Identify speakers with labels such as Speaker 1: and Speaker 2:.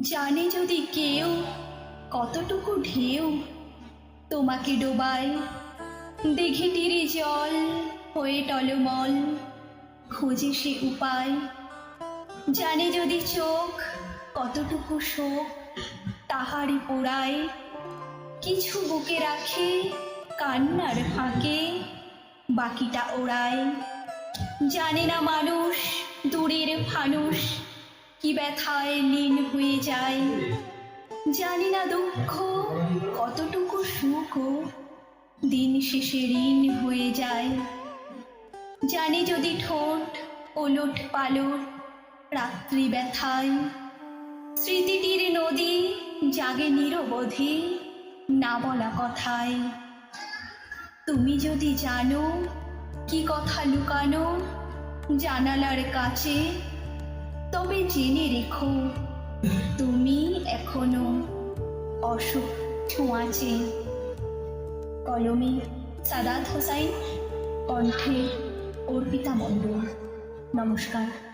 Speaker 1: জানে যদি কেউ কতটুকু ঢেউ তোমাকে ডোবায়। দেখে দিঘিটির জল হয়ে টলমল, খোঁজে সে উপায়। জানে যদি চোখ কতটুকু শোক, তাহারই পোড়ায়। কিছু বুকে রাখে কান্নার ফাঁকে, বাকিটা ওড়ায়। জানে না মানুষ দূরের ফানুষ কি ব্যথায় লীন হয়ে যায়? জানি না দুঃখ, কতটুকু সুখ, দিন শেষে ঋণ হয়ে যায়। জানি যদি ঠোঁট ওলট পালট, রাত্রি ব্যথায়, স্মৃতিটির নদী জাগে নিরবধি, না বলা কথায়। তুমি যদি জানো কি কথা লুকানো জানালার কাছে তবে জেনে রেখো তুমি এখনও অসুখ ছোঁয়াচে। কলমে সাদাত হোসাইন কণ্ঠে অর্পিতা মণ্ডল। নমস্কার।